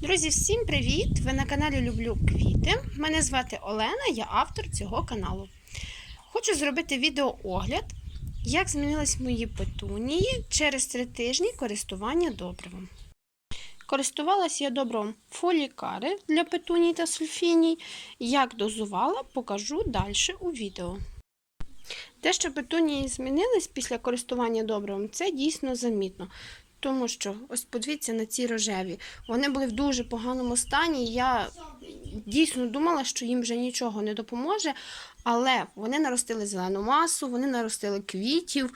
Друзі, всім привіт! Ви на каналі Люблю Квіти. Мене звати Олена, я автор цього каналу. Хочу зробити відеоогляд, як змінились мої петунії через три тижні користування добривом. Користувалася я добривом фолікари для петуній та сульфіній. Як дозувала, покажу далі у відео. Те, що петунії змінились після користування добривом, це дійсно замітно. Тому що, ось подивіться на ці рожеві. Вони були в дуже поганому стані. Я дійсно думала, що їм вже нічого не допоможе, але вони наростили зелену масу, вони наростили квітів.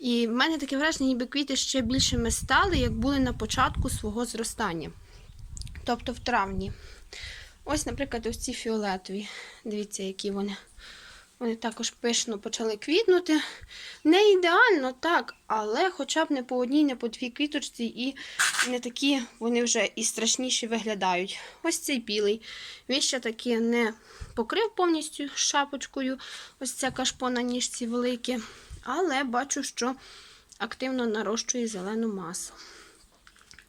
І в мене таке враження, ніби квіти ще більшими стали, як були на початку свого зростання. Тобто в травні. Ось, наприклад, ось ці фіолетові. Дивіться, які вони. Вони також пишно почали квітнути. Не ідеально, так, але хоча б не по одній, не по дві квіточці, і не такі вони вже і страшніші виглядають. Ось цей білий. Він ще таки не покрив повністю шапочкою. Ось ця кашпо на ніжці велике. Але бачу, що активно нарощує зелену масу.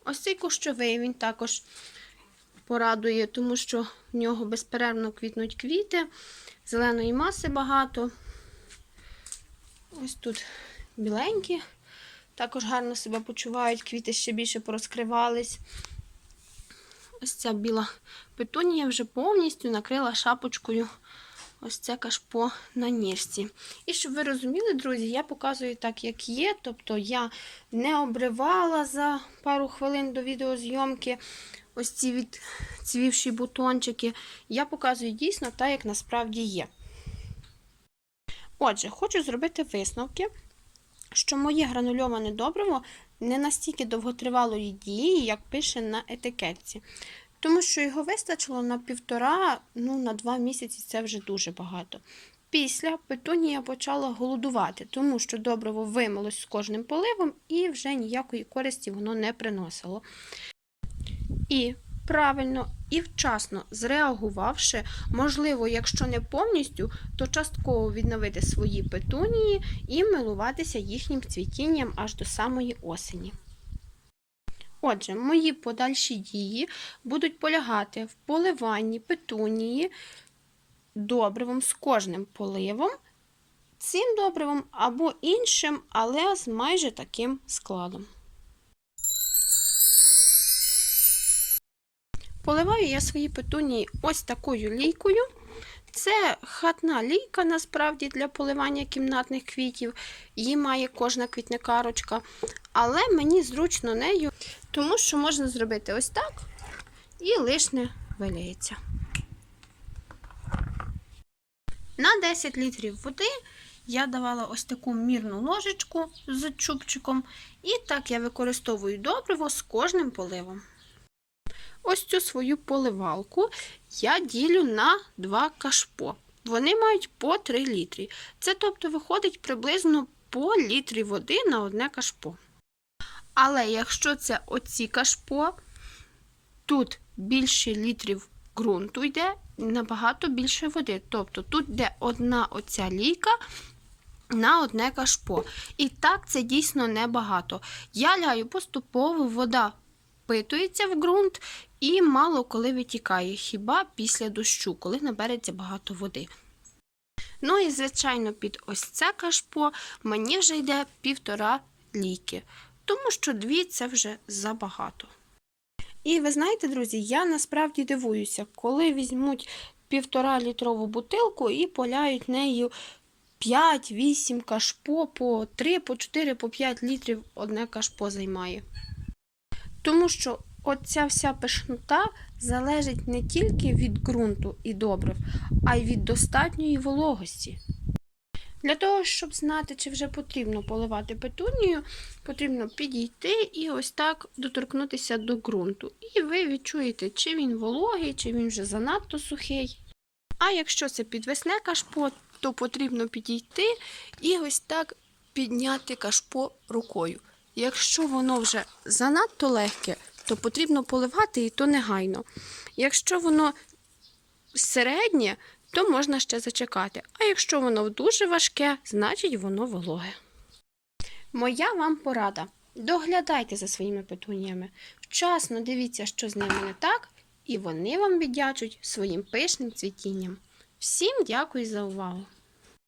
Ось цей кущовий він також порадує, тому що в нього безперервно квітнуть квіти. Зеленої маси багато. Ось тут біленькі. Також гарно себе почувають, квіти ще більше порозкривались. Ось ця біла петунія вже повністю накрила шапочкою ось це кашпо на ніжці. І щоб ви розуміли, друзі, я показую так, як є. Тобто я не обривала за пару хвилин до відеозйомки ось ці відцвівші бутончики. Я показую дійсно так, як насправді є. Отже, хочу зробити висновки, що моє гранульоване добриво не настільки довготривалої дії, як пише на етикетці. Тому що його вистачило на півтора, ну на два місяці це вже дуже багато. Після петунія почала голодувати, тому що добриво вимилось з кожним поливом і вже ніякої користі воно не приносило. І правильно і вчасно зреагувавши, можливо, якщо не повністю, то частково відновити свої петунії і милуватися їхнім цвітінням аж до самої осені. Отже, мої подальші дії будуть полягати в поливанні петунії добривом з кожним поливом, цим добривом або іншим, але з майже таким складом. Поливаю я свої петунії ось такою лійкою. Це хатна лійка, насправді, для поливання кімнатних квітів. Її має кожна квітникарочка. Але мені зручно нею, тому що можна зробити ось так і лишне виляється. На 10 літрів води я давала ось таку мірну ложечку з чубчиком, і так я використовую добриво з кожним поливом. Ось цю свою поливалку я ділю на два кашпо. Вони мають по 3 літрі. Це тобто виходить приблизно по літрі води на одне кашпо. Але якщо це оці кашпо, тут більше літрів ґрунту йде, набагато більше води. Тобто тут йде одна оця лійка на одне кашпо. І так це дійсно небагато. Я ляю поступово, вода впитується в ґрунт і мало коли витікає, хіба після дощу, коли набереться багато води. Ну і, звичайно, під ось це кашпо мені вже йде півтора ліки, тому що дві це вже забагато. І ви знаєте, друзі, я насправді дивуюся, коли візьмуть півтора літрову бутилку і поляють нею 5-8 кашпо по 3, по 4, по 5 літрів одне кашпо займає. Тому що оця вся пишнота залежить не тільки від ґрунту і добрив, а й від достатньої вологості. Для того, щоб знати, чи вже потрібно поливати петунію, потрібно підійти і ось так доторкнутися до ґрунту. І ви відчуєте, чи він вологий, чи він вже занадто сухий. А якщо це підвесне кашпо, то потрібно підійти і ось так підняти кашпо рукою. Якщо воно вже занадто легке, то потрібно поливати і то негайно. Якщо воно середнє, то можна ще зачекати. А якщо воно дуже важке, значить воно вологе. Моя вам порада. Доглядайте за своїми петуніями. Вчасно дивіться, що з ними не так, і вони вам віддячуть своїм пишним цвітінням. Всім дякую за увагу!